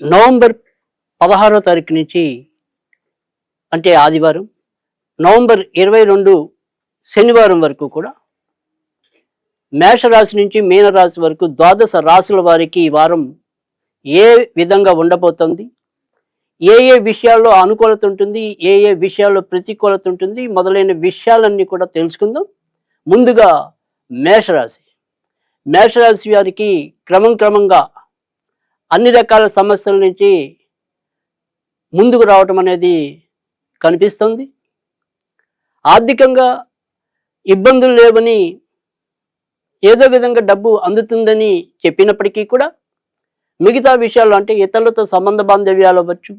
November పదహారో తారీఖు నుంచి అంటే ఆదివారం నవంబర్ ఇరవై రెండు శనివారం వరకు కూడా మేషరాశి నుంచి మీనరాశి వరకు ద్వాదశ రాశుల వారికి ఈ వారం ఏ విధంగా ఉండబోతోంది ఏ ఏ విషయాల్లో అనుకూలత ఉంటుంది ఏ ఏ విషయాల్లో ప్రతికూలత ఉంటుంది మొదలైన విషయాలన్నీ కూడా తెలుసుకుందాం. ముందుగా మేషరాశి మేషరాశి వారికి క్రమం క్రమంగా అన్ని రకాల సమస్యల నుంచి ముందుకు రావటం అనేది కనిపిస్తుంది. ఆర్థికంగా ఇబ్బందులు లేవని ఏదో విధంగా డబ్బు అందుతుందని చెప్పినప్పటికీ కూడా మిగతా విషయాలు అంటే ఇతరులతో సంబంధ బాంధవ్యాలు అవ్వచ్చు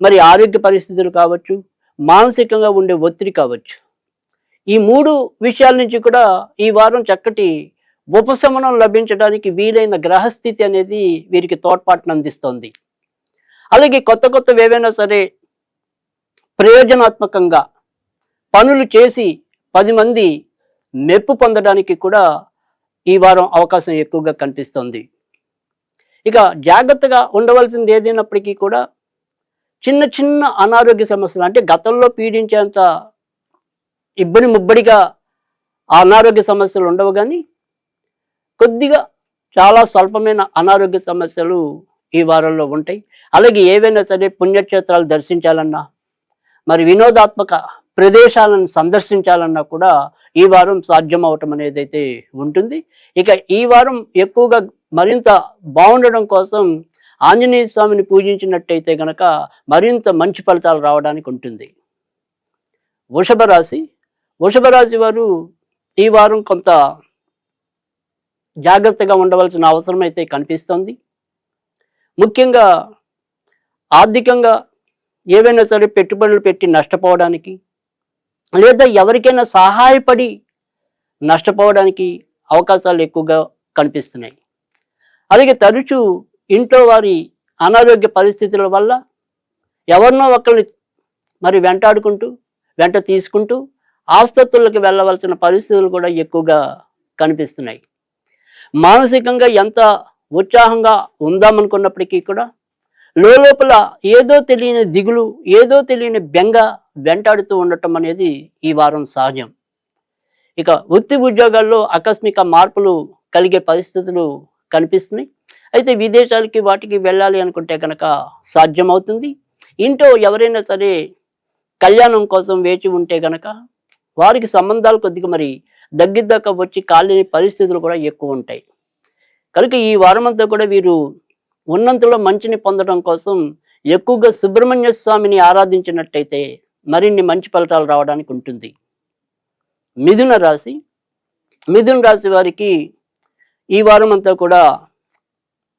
మరి ఆరోగ్య పరిస్థితులు కావచ్చు మానసికంగా ఉండే ఒత్తిడి కావచ్చు. ఈ మూడు విషయాల నుంచి కూడా ఈ వారం చక్కటి ఉపశమనం లభించడానికి వీలైన గ్రహస్థితి అనేది వీరికి తోడ్పాటును అందిస్తుంది. అలాగే కొత్త కొత్తవి ఏవైనా సరే ప్రయోజనాత్మకంగా పనులు చేసి పది మంది మెప్పు పొందడానికి కూడా ఈ వారం అవకాశం ఎక్కువగా కనిపిస్తుంది. ఇక జాగ్రత్తగా ఉండవలసింది ఏదైనప్పటికీ కూడా చిన్న చిన్న అనారోగ్య సమస్యలు అంటే గతంలో పీడించేంత ఇబ్బడి ముబ్బడిగా ఆ అనారోగ్య సమస్యలు ఉండవు కానీ కొద్దిగా చాలా స్వల్పమైన అనారోగ్య సమస్యలు ఈ వారంలో ఉంటాయి. అలాగే ఏవైనా సరే పుణ్యక్షేత్రాలు దర్శించాలన్నా మరి వినోదాత్మక ప్రదేశాలను సందర్శించాలన్నా కూడా ఈ వారం సాధ్యం అవటం అనేది అయితే ఉంటుంది. ఇక ఈ వారం ఎక్కువగా మరింత బాగుండడం కోసం ఆంజనేయ స్వామిని పూజించినట్టయితే గనక మరింత మంచి ఫలితాలు రావడానికి ఉంటుంది. వృషభ రాశి వృషభ రాశి వారు ఈ వారం కొంత జాగ్రత్తగా ఉండవలసిన అవసరం అయితే కనిపిస్తుంది. ముఖ్యంగా ఆర్థికంగా ఏవైనా సరే పెట్టుబడులు పెట్టి నష్టపోవడానికి లేదా ఎవరికైనా సహాయపడి నష్టపోవడానికి అవకాశాలు ఎక్కువగా కనిపిస్తున్నాయి. అలాగే తరచూ ఇంట్లో వారి అనారోగ్య పరిస్థితుల వల్ల ఎవరినో ఒకరిని మరి వెంటాడుకుంటూ వెంట తీసుకుంటూ ఆసుపత్రులకు వెళ్ళవలసిన పరిస్థితులు కూడా ఎక్కువగా కనిపిస్తున్నాయి. మానసికంగా ఎంత ఉత్సాహంగా ఉందామనుకున్నప్పటికీ కూడా లోపల ఏదో తెలియని దిగులు ఏదో తెలియని బెంగ వెంటాడుతూ ఉండటం అనేది ఈ వారం సహజం ఇక వృత్తి ఉద్యోగాల్లో ఆకస్మిక మార్పులు కలిగే పరిస్థితులు కనిపిస్తున్నాయి. అయితే విదేశాలకి వాటికి వెళ్ళాలి అనుకుంటే కనుక సాధ్యమవుతుంది. ఇంట్లో ఎవరైనా సరే కళ్యాణం కోసం వేచి ఉంటే గనక వారికి సంబంధాలు కొద్దిగా మరి దగ్గిద్దక్క వచ్చి కాలేని పరిస్థితులు కూడా ఎక్కువ ఉంటాయి. కనుక ఈ వారమంతా కూడా వీరు ఉన్నంతలో మంచిని పొందడం కోసం ఎక్కువగా సుబ్రహ్మణ్య స్వామిని ఆరాధించినట్టయితే మరిన్ని మంచి ఫలితాలు రావడానికి ఉంటుంది. మిథున రాశి. మిథున రాశి వారికి ఈ వారం అంతా కూడా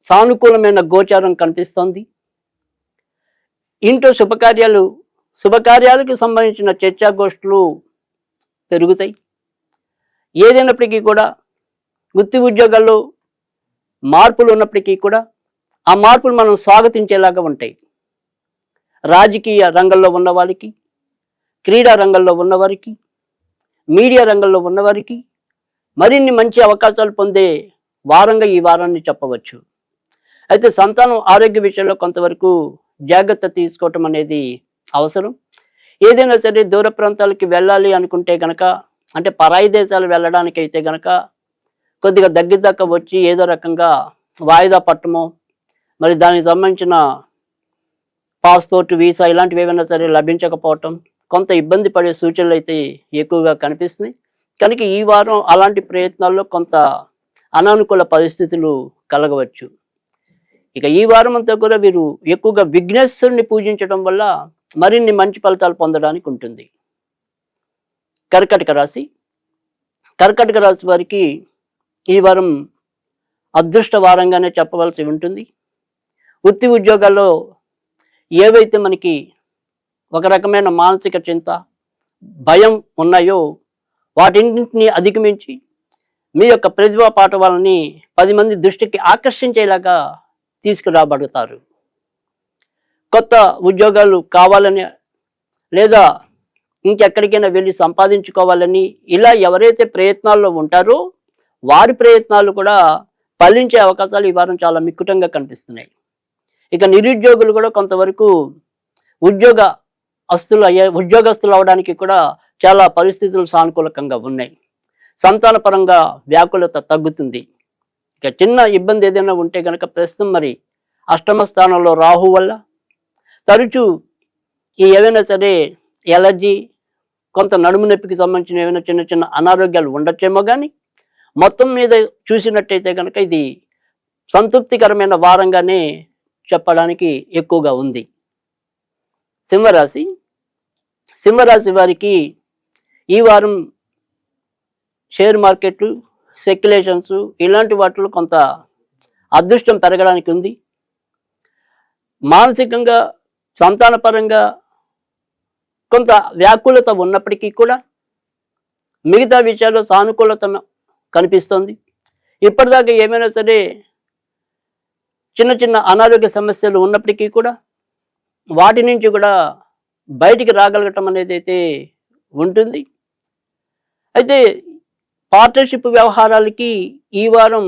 సానుకూలమైన గోచారం కనిపిస్తోంది. ఇంట్లో శుభకార్యాలు శుభకార్యాలకు సంబంధించిన చర్చాగోష్ఠులు పెరుగుతాయి. ఏదైనప్పటికీ కూడా వృత్తి ఉద్యోగాల్లో మార్పులు ఉన్నప్పటికీ కూడా ఆ మార్పులు మనం స్వాగతించేలాగా ఉంటాయి. రాజకీయ రంగంలో ఉన్న వారికి క్రీడా రంగంలో ఉన్నవారికి మీడియా రంగంలో ఉన్నవారికి మరిన్ని మంచి అవకాశాలు పొందే వారంగా ఈ వారాన్ని చెప్పవచ్చు. అయితే సంతానం ఆరోగ్య విషయంలో కొంతవరకు జాగ్రత్త తీసుకోవటం అనేది అవసరం. ఏదైనా సరే దూర ప్రాంతాలకి వెళ్ళాలి అనుకుంటే గనక అంటే పరాయి దేశాలు వెళ్ళడానికి అయితే గనక కొద్దిగా దగ్గర వచ్చి ఏదో రకంగా వాయిదా పట్టము మరి దానికి సంబంధించిన పాస్పోర్ట్ వీసా ఇలాంటివి ఏమైనా సరే లభించకపోవటం కొంత ఇబ్బంది పడే సూచనలు అయితే ఎక్కువగా కనిపిస్తున్నాయి. కనుక ఈ వారం అలాంటి ప్రయత్నాల్లో కొంత అనానుకూల పరిస్థితులు కలగవచ్చు. ఇక ఈ వారం అంతా కూడా వీరు ఎక్కువగా విఘ్నేశ్వరుని పూజించడం వల్ల మరిన్ని మంచి ఫలితాలు పొందడానికి ఉంటుంది. కర్కటక రాశి. కర్కటక రాశి వారికి ఈ వారం అదృష్ట వారంగానే చెప్పవలసి ఉంటుంది. వృత్తి ఉద్యోగాల్లో ఏవైతే మనకి ఒక రకమైన మానసిక చింత భయం ఉన్నాయో వాటిన్నింటినీ అధిగమించి మీ యొక్క ప్రతిభా పాఠవాలని పది మంది దృష్టికి ఆకర్షించేలాగా తీసుకురాబడతారు. కొత్త ఉద్యోగాలు కావాలని లేదా ఇంకెక్కడికైనా వెళ్ళి సంపాదించుకోవాలని ఇలా ఎవరైతే ప్రయత్నాల్లో ఉంటారో వారి ప్రయత్నాలు కూడా ఫలించే అవకాశాలు ఈ వారం చాలా మిక్కుటంగా కనిపిస్తున్నాయి. ఇక నిరుద్యోగులు కూడా కొంతవరకు ఉద్యోగ అస్తులు అయ్యే ఉద్యోగస్తులు అవడానికి కూడా చాలా పరిస్థితులు సానుకూలకంగా ఉన్నాయి. సంతానపరంగా వ్యాకులత తగ్గుతుంది. ఇక చిన్న ఇబ్బంది ఏదైనా ఉంటే కనుక ప్రస్తుతం మరి అష్టమ స్థానంలో రాహు వల్ల తరచూ ఈ ఏవైనా సరే ఎలర్జీ కొంత నడుము నొప్పికి సంబంధించిన ఏమైనా చిన్న చిన్న అనారోగ్యాలు ఉండొచ్చేమో కానీ మొత్తం మీద చూసినట్టయితే కనుక ఇది సంతృప్తికరమైన వారంగానే చెప్పడానికి ఎక్కువగా ఉంది. సింహరాశి సింహరాశి వారికి ఈ వారం షేర్ మార్కెట్లు సెక్యులేషన్స్ ఇలాంటి వాటిలో కొంత అదృష్టం పెరగడానికి ఉంది. మానసికంగా సంతానపరంగా కొంత వ్యాకులత ఉన్నప్పటికీ కూడా మిగతా విషయాల్లో సానుకూలత కనిపిస్తుంది. ఇప్పటిదాకా ఏమైనా సరే చిన్న చిన్న అనారోగ్య సమస్యలు ఉన్నప్పటికీ కూడా వాటి నుంచి కూడా బయటికి రాగలగటం అనేది అయితే ఉంటుంది. అయితే పార్ట్నర్షిప్ వ్యవహారాలకి ఈ వారం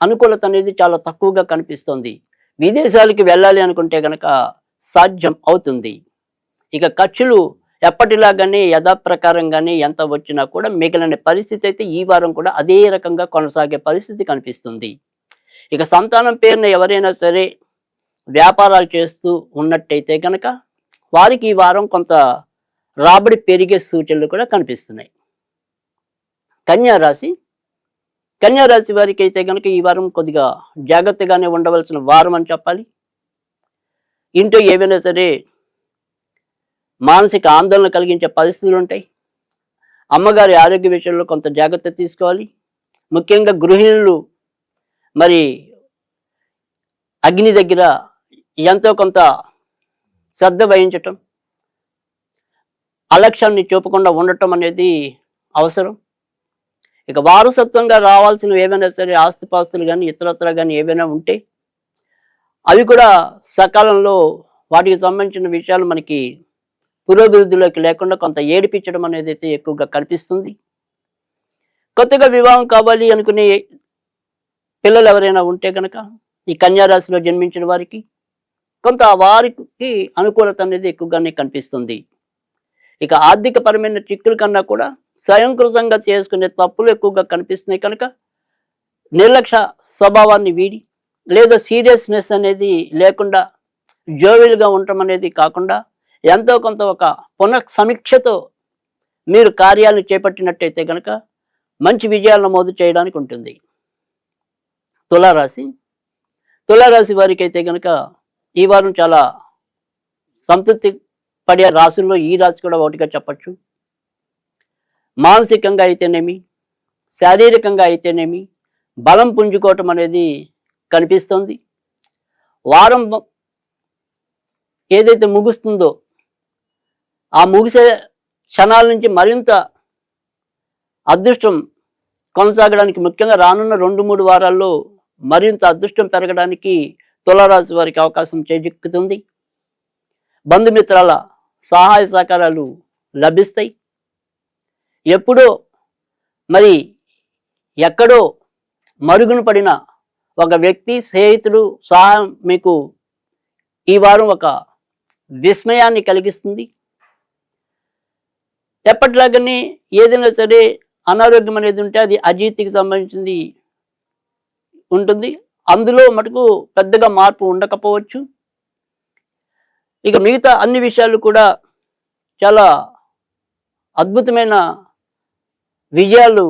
అనుకూలత అనేది చాలా తక్కువగా కనిపిస్తుంది. విదేశాలకి వెళ్ళాలి అనుకుంటే కనుక సాధ్యం అవుతుంది. ఇక ఖర్చులు ఎప్పటిలాగానే యథాప్రకారంగానే ఎంత వచ్చినా కూడా మిగిలిన పరిస్థితి అయితే ఈ వారం కూడా అదే రకంగా కొనసాగే పరిస్థితి కనిపిస్తుంది. ఇక సంతానం పేరున ఎవరైనా సరే వ్యాపారాలు చేస్తూ ఉన్నట్టయితే కనుక వారికి ఈ వారం కొంత రాబడి పెరిగే సూచనలు కూడా కనిపిస్తున్నాయి. కన్యారాశి కన్యారాశి వారికి అయితే కనుక ఈ వారం కొద్దిగా జాగ్రత్తగానే ఉండవలసిన వారం అని చెప్పాలి. ఇంట్లో ఏవైనా సరే మానసిక ఆందోళన కలిగించే పరిస్థితులు ఉంటాయి. అమ్మగారి ఆరోగ్య విషయంలో కొంత జాగ్రత్త తీసుకోవాలి. ముఖ్యంగా గృహిణులు మరి అగ్ని దగ్గర ఎంతో కొంత శ్రద్ధ వహించటం అలక్ష్యాన్ని చూపకుండా ఉండటం అనేది అవసరం. ఇక వారసత్వంగా రావాల్సినవి ఏమైనా సరే ఆస్తిపాస్తులు కానీ ఇతరత్ర కానీ ఏవైనా ఉంటే అవి కూడా సకాలంలో వాటికి సంబంధించిన విషయాలు మనకి పురోభివృద్ధిలోకి లేకుండా కొంత ఏడిపించడం అనేది అయితే ఎక్కువగా కనిపిస్తుంది. కొత్తగా వివాహం కావాలి అనుకునే పిల్లలు ఎవరైనా ఉంటే కనుక ఈ కన్యారాశిలో జన్మించిన వారికి కొంత వారికి అనుకూలత అనేది ఎక్కువగానే కనిపిస్తుంది. ఇక ఆర్థిక పరమైన చిక్కుల కన్నా కూడా స్వయంకృతంగా చేసుకునే తప్పులు ఎక్కువగా కనిపిస్తున్నాయి కనుక నిర్లక్ష్య స్వభావాన్ని వీడి లేదా సీరియస్నెస్ అనేది లేకుండా జోవిల్గా ఉండటం అనేది కాకుండా ఎంతో కొంత ఒక పునః సమీక్షతో మీరు కార్యాలను చేపట్టినట్టయితే కనుక మంచి విజయాలు నమోదు చేయడానికి ఉంటుంది. తులారాశి. తులారాశి వారికి అయితే కనుక ఈ వారం చాలా సంతృప్తి పడే రాశుల్లో ఈ రాశి కూడా ఒకటిగా చెప్పచ్చు. మానసికంగా అయితేనేమి శారీరకంగా అయితేనేమి బలం పుంజుకోవటం అనేది కనిపిస్తుంది. వారం ఏదైతే ముగుస్తుందో ఆ ముగిసే క్షణాల నుంచి మరింత అదృష్టం కొనసాగడానికి ముఖ్యంగా రానున్న రెండు మూడు వారాల్లో మరింత అదృష్టం పెరగడానికి తులారాశి వారికి అవకాశం చేజిక్కుతుంది. బంధుమిత్రాల సహాయ సహకారాలు లభిస్తాయి. ఎప్పుడో మరి ఎక్కడో మరుగున పడిన ఒక వ్యక్తి స్నేహితుడు సహాయం మీకు ఈ వారం ఒక విస్మయాన్ని కలిగిస్తుంది. ఎప్పటిలాగానే ఏదైనా సరే అనారోగ్యం అనేది ఉంటే అది అజీతికి సంబంధించింది ఉంటుంది. అందులో మటుకు పెద్దగా మార్పు ఉండకపోవచ్చు. ఇక మిగతా అన్ని విషయాలు కూడా చాలా అద్భుతమైన విజయాలు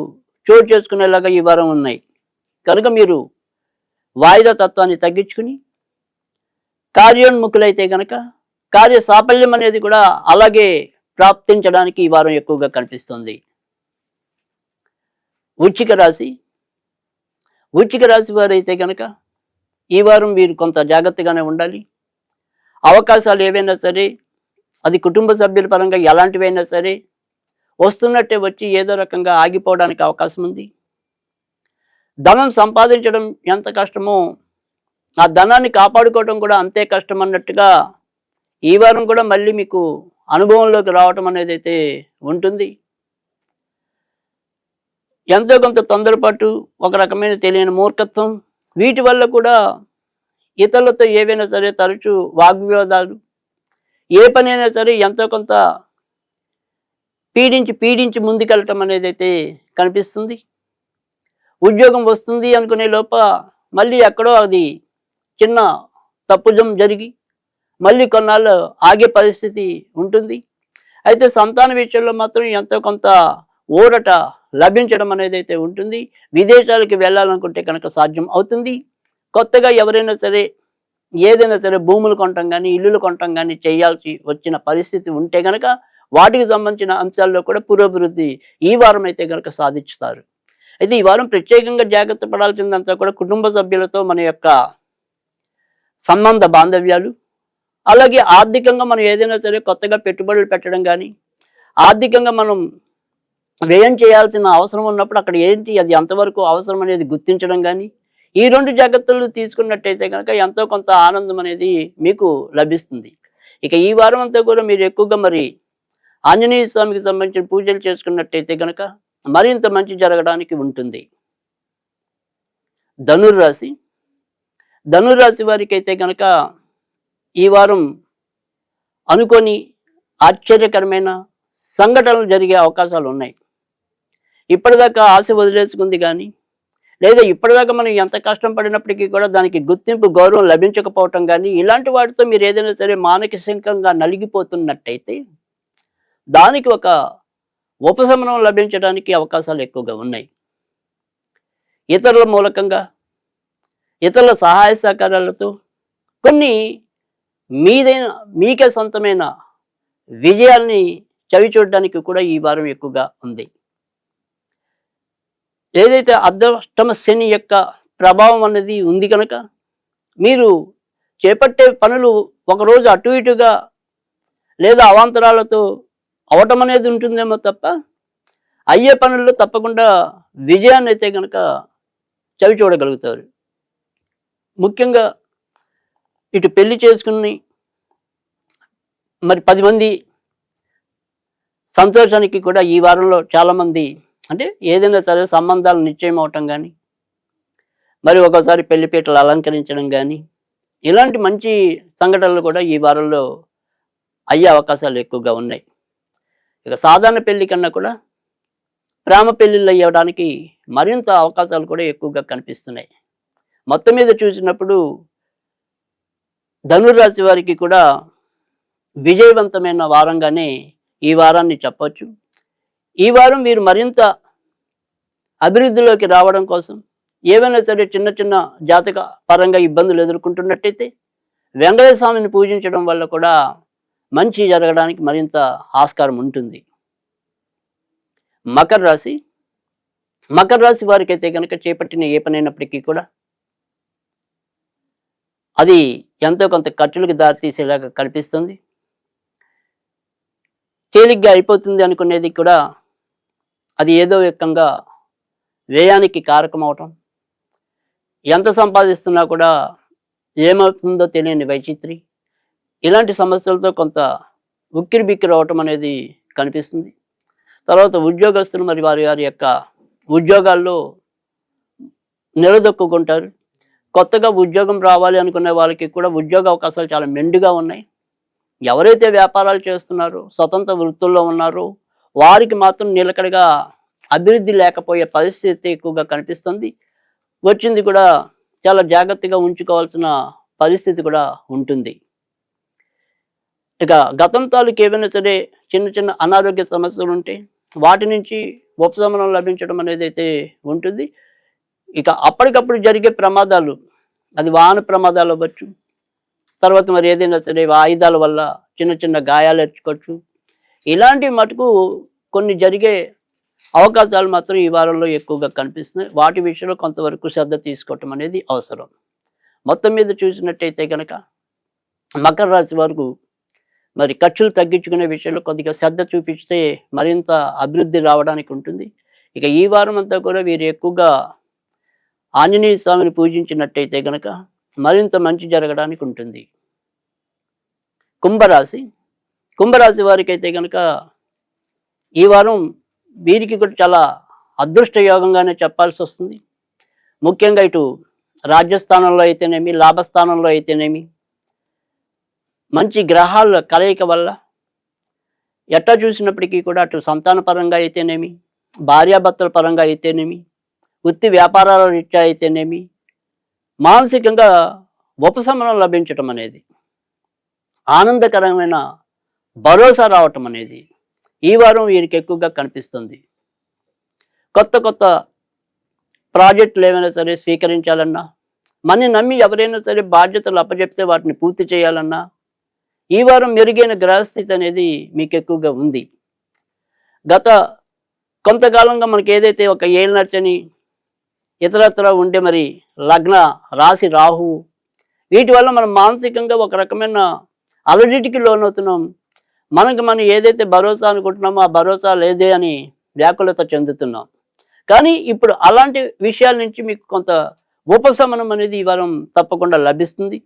చోటు చేసుకునేలాగా ఈ వారం ఉన్నాయి. కనుక మీరు వాయిదా తత్వాన్ని తగ్గించుకుని కార్యోన్ముఖులైతే కనుక కార్య సాఫల్యం అనేది కూడా అలాగే ప్రాప్తించడానికి ఈ వారం ఎక్కువగా కనిపిస్తుంది. వృచ్చిక రాశి. వృచ్చిక రాశి వారైతే కనుక ఈ వారం వీరు కొంత జాగ్రత్తగానే ఉండాలి. అవకాశాలు ఏవైనా సరే అది కుటుంబ సభ్యుల పరంగా ఎలాంటివైనా సరే వస్తున్నట్టే వచ్చి ఏదో రకంగా ఆగిపోవడానికి అవకాశం ఉంది. ధనం సంపాదించడం ఎంత కష్టమో ఆ ధనాన్ని కాపాడుకోవడం కూడా అంతే కష్టం అన్నట్టుగా ఈ వారం కూడా మళ్ళీ మీకు అనుభవంలోకి రావటం అనేది అయితే ఉంటుంది. ఎంతో కొంత తొందరపాటు ఒక రకమైన తెలియని మూర్ఖత్వం. వీటి వల్ల కూడా ఇతరులతో ఏవైనా సరే తరచూ వాగ్వివాదాలు ఏ పనైనా సరే ఎంతో కొంత పీడించి పీడించి ముందుకెళ్ళటం అనేది అయితే కనిపిస్తుంది. ఉద్యోగం వస్తుంది అనుకునే లోప మళ్ళీ ఎక్కడో అది చిన్న తప్పుజం జరిగి మళ్ళీ కొన్నాళ్ళు ఆగే పరిస్థితి ఉంటుంది. అయితే సంతాన విషయంలో మాత్రం ఎంతో కొంత ఊరట లభించడం అనేది అయితే ఉంటుంది. విదేశాలకు వెళ్ళాలనుకుంటే కనుక సాధ్యం అవుతుంది. కొత్తగా ఎవరైనా సరే ఏదైనా సరే భూములు కొనటం కానీ ఇల్లులు కొనటం కానీ చేయాల్సి వచ్చిన పరిస్థితి ఉంటే గనక వాటికి సంబంధించిన అంశాల్లో కూడా పురోభివృద్ధి ఈ వారం అయితే కనుక సాధిస్తారు. అయితే ఈ వారం ప్రత్యేకంగా జాగ్రత్త పడాల్సిందంతా కూడా కుటుంబ సభ్యులతో మన యొక్క సంబంధ బాంధవ్యాలు అలాగే ఆర్థికంగా మనం ఏదైనా సరే కొత్తగా పెట్టుబడులు పెట్టడం కానీ ఆర్థికంగా మనం వ్యయం చేయాల్సిన అవసరం ఉన్నప్పుడు అక్కడ ఏంటి అది ఎంతవరకు అవసరం అనేది గుర్తించడం కానీ ఈ రెండు జాగ్రత్తలు తీసుకున్నట్టయితే కనుక ఎంతో కొంత ఆనందం అనేది మీకు లభిస్తుంది. ఇక ఈ వారం అంతా కూడా మీరు ఎక్కువగా మరి ఆంజనేయ స్వామికి సంబంధించిన పూజలు చేసుకున్నట్టయితే కనుక మరింత మంచి జరగడానికి ఉంటుంది. ధనుర్రాశి ధనుర్రాశి వారికి అయితే కనుక ఈ వారం అనుకొని ఆశ్చర్యకరమైన సంఘటనలు జరిగే అవకాశాలు ఉన్నాయి. ఇప్పటిదాకా ఆశ వదిలేసుకుంది కానీ లేదా ఇప్పటిదాకా మనం ఎంత కష్టం పడినప్పటికీ కూడా దానికి గుర్తింపు గౌరవం లభించకపోవటం కానీ ఇలాంటి వాటితో మీరు ఏదైనా సరే మానసికంగా నలిగిపోతున్నట్టయితే దానికి ఒక ఉపశమనం లభించడానికి అవకాశాలు ఎక్కువగా ఉన్నాయి. ఇతరుల మూలకంగా ఇతరుల సహాయ సహకారాలతో కొన్ని మీదైన మీకే సొంతమైన విజయాల్ని చవి చూడడానికి కూడా ఈ వారం ఎక్కువగా ఉంది. ఏదైతే అర్ధష్టమ శని యొక్క ప్రభావం అనేది ఉంది కనుక మీరు చేపట్టే పనులు ఒకరోజు అటు ఇటుగా లేదా అవాంతరాలతో అవటం అనేది ఉంటుందేమో తప్ప అయ్యే పనుల్లో తప్పకుండా విజయాన్ని అయితే కనుక చవి చూడగలుగుతారు. ముఖ్యంగా ఇటు పెళ్ళి చేసుకుని మరి పది మంది సంతోషానికి కూడా ఈ వారంలో చాలామంది అంటే ఏదైనా సరే సంబంధాలు నిశ్చయం అవటం కానీ మరి ఒకసారి పెళ్ళిపీటలు అలంకరించడం కానీ ఇలాంటి మంచి సంఘటనలు కూడా ఈ వారంలో అయ్యే అవకాశాలు ఎక్కువగా ఉన్నాయి. ఇక సాధారణ పెళ్ళి కన్నా కూడా ప్రేమ పెళ్ళిళ్ళు అయ్యడానికి మరింత అవకాశాలు కూడా ఎక్కువగా కనిపిస్తున్నాయి. మొత్తం మీద చూసినప్పుడు ధనుర్రాశి వారికి కూడా విజయవంతమైన వారంగానే ఈ వారాన్ని చెప్పచ్చు. ఈ వారం మీరు మరింత అభివృద్ధిలోకి రావడం కోసం ఏవైనా సరే చిన్న చిన్న జాతక పరంగా ఇబ్బందులు ఎదుర్కొంటున్నట్టయితే వెంకటేశ్వర స్వామిని పూజించడం వల్ల కూడా మంచి జరగడానికి మరింత ఆస్కారం ఉంటుంది. మకర రాశి మకర రాశి వారికైతే కనుక చేపట్టిన ఏ పనైనప్పటికీ కూడా అది ఎంతో కొంత ఖర్చులకు దారితీసేలాగా కనిపిస్తుంది తేలిగ్గా అయిపోతుంది అనుకునేది కూడా అది ఏదో రకంగా వ్యయానికి కారకం అవటం ఎంత సంపాదిస్తున్నా కూడా ఏమవుతుందో తెలియని వైచిత్రి. ఇలాంటి సమస్యలతో కొంత ఉక్కిరి బిక్కిరి అవటం అనేది కనిపిస్తుంది. తర్వాత ఉద్యోగస్తులు మరి వారి వారి యొక్క ఉద్యోగాల్లో నిలదొక్కుంటారు కొత్తగా ఉద్యోగం రావాలి అనుకునే వాళ్ళకి కూడా ఉద్యోగ అవకాశాలు చాలా మెండుగా ఉన్నాయి. ఎవరైతే వ్యాపారాలు చేస్తున్నారో స్వతంత్ర వృత్తుల్లో ఉన్నారో వారికి మాత్రం నిలకడగా అభివృద్ధి లేకపోయే పరిస్థితి ఎక్కువగా కనిపిస్తుంది. వచ్చింది కూడా చాలా జాగ్రత్తగా ఉంచుకోవాల్సిన పరిస్థితి కూడా ఉంటుంది. ఇక గతం తాలూకు ఏవైనా సరే చిన్న చిన్న అనారోగ్య సమస్యలు ఉంటే వాటి నుంచి ఉపశమనం లభించడం అనేది అయితే ఉంటుంది. ఇక అప్పటికప్పుడు జరిగే ప్రమాదాలు అది వాహన ప్రమాదాలు అవ్వచ్చు. తర్వాత మరి ఏదైనా సరే ఆయుధాల వల్ల చిన్న చిన్న గాయాలు ఎచ్చుకోవచ్చు ఇలాంటి మటుకు కొన్ని జరిగే అవకాశాలు మాత్రం ఈ వారంలో ఎక్కువగా కనిపిస్తున్నాయి. వాటి విషయంలో కొంతవరకు శ్రద్ధ తీసుకోవటం అనేది అవసరం. మొత్తం మీద చూసినట్టయితే కనుక మకర రాశి వరకు మరి ఖర్చులు తగ్గించుకునే విషయంలో కొద్దిగా శ్రద్ధ చూపిస్తే మరింత అభివృద్ధి రావడానికి ఉంటుంది. ఇక ఈ వారం అంతా కూడా వీరు ఎక్కువగా ఆంజనేయ స్వామిని పూజించినట్టయితే గనక మరింత మంచి జరగడానికి ఉంటుంది. కుంభరాశి. కుంభరాశి వారికి అయితే కనుక ఈ వారం వీరికి కూడా చాలా అదృష్ట యోగంగానే చెప్పాల్సి వస్తుంది. ముఖ్యంగా ఇటు రాజ్యస్థానంలో అయితేనేమి లాభస్థానంలో అయితేనేమి మంచి గ్రహాల కలయిక వల్ల ఎట్లా చూసినప్పటికీ కూడా అటు సంతాన పరంగా అయితేనేమి భార్యాభర్తల పరంగా అయితేనేమి వృత్తి వ్యాపారాల రీత్యా అయితేనేమి మానసికంగా ఉపశమనం లభించటం అనేది ఆనందకరమైన భరోసా రావటం అనేది ఈ వారం వీరికి ఎక్కువగా కనిపిస్తుంది. కొత్త కొత్త ప్రాజెక్టులు ఏమైనా సరే స్వీకరించాలన్నా మన నమ్మి ఎవరైనా సరే బాధ్యతలు అప్పచెప్తే వాటిని పూర్తి చేయాలన్నా ఈ వారం మెరుగైన గ్రహస్థితి అనేది మీకు ఎక్కువగా ఉంది. గత కొంతకాలంగా మనకి ఏదైతే ఒక ఏళ్ళు నడిచని ఇతరత్ర ఉండే మరి లగ్న రాశి రాహు వీటి వల్ల మనం మానసికంగా ఒక రకమైన అలడిటికి లోనవుతున్నాం. మనకి మనం ఏదైతే భరోసా అనుకుంటున్నామో ఆ భరోసా లేదే అని వ్యాకులత చెందుతున్నాం. కానీ ఇప్పుడు అలాంటి విషయాల నుంచి మీకు కొంత ఉపశమనం అనేది ఈ వారం తప్పకుండా లభిస్తుంది.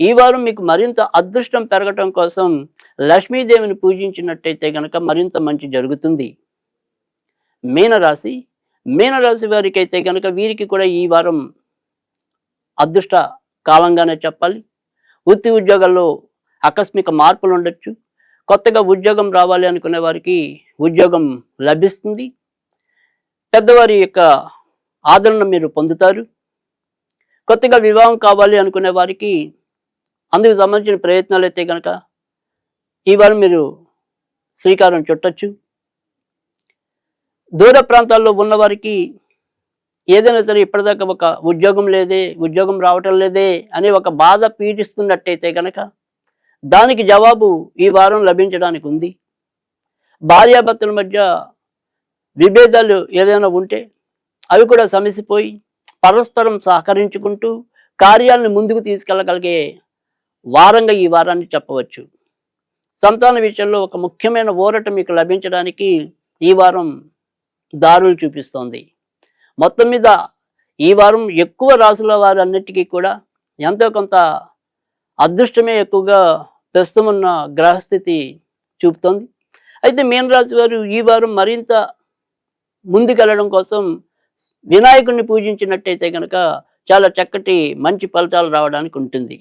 ఈ వారం మీకు మరింత అదృష్టం పెరగటం కోసం లక్ష్మీదేవిని పూజించినట్టయితే కనుక మరింత మంచి జరుగుతుంది. మీనరాశి మీనరాశి వారికి అయితే కనుక వీరికి కూడా ఈ వారం అదృష్ట కాలంగానే చెప్పాలి. వృత్తి ఉద్యోగాల్లో ఆకస్మిక మార్పులు ఉండొచ్చు. కొత్తగా ఉద్యోగం రావాలి అనుకునే వారికి ఉద్యోగం లభిస్తుంది. పెద్దవారి యొక్క ఆదరణ మీరు పొందుతారు. కొత్తగా వివాహం కావాలి అనుకునే వారికి అందుకు సంబంధించిన ప్రయత్నాలు అయితే కనుక ఈ వారం మీరు శ్రీకారం చుట్టచ్చు. దూర ప్రాంతాల్లో ఉన్నవారికి ఏదైనా సరే ఇప్పటిదాకా ఒక ఉద్యోగం లేదే ఉద్యోగం రావటం లేదే అనే ఒక బాధ పీడిస్తున్నట్టయితే కనుక దానికి జవాబు ఈ వారం లభించడానికి ఉంది. భార్యాభర్తల మధ్య విభేదాలు ఏదైనా ఉంటే అవి కూడా సమసిపోయి పరస్పరం సహకరించుకుంటూ కార్యాలను ముందుకు తీసుకెళ్ళగలిగే వారంగా ఈ వారాన్ని చెప్పవచ్చు. సంతాన విషయంలో ఒక ముఖ్యమైన ఊరట మీకు లభించడానికి ఈ వారం దారులు చూపిస్తోంది. మొత్తం మీద ఈ వారం ఎక్కువ రాసుల వారన్నిటికీ కూడా ఎంతో కొంత అదృష్టమే ఎక్కువగా ప్రస్తుతం ఉన్న గ్రహస్థితి చూపుతోంది. అయితే మీనరాశి వారు ఈ వారం మరింత ముందుకెళ్ళడం కోసం వినాయకుడిని పూజించినట్టయితే కనుక చాలా చక్కటి మంచి ఫలితాలు రావడానికి ఉంటుంది.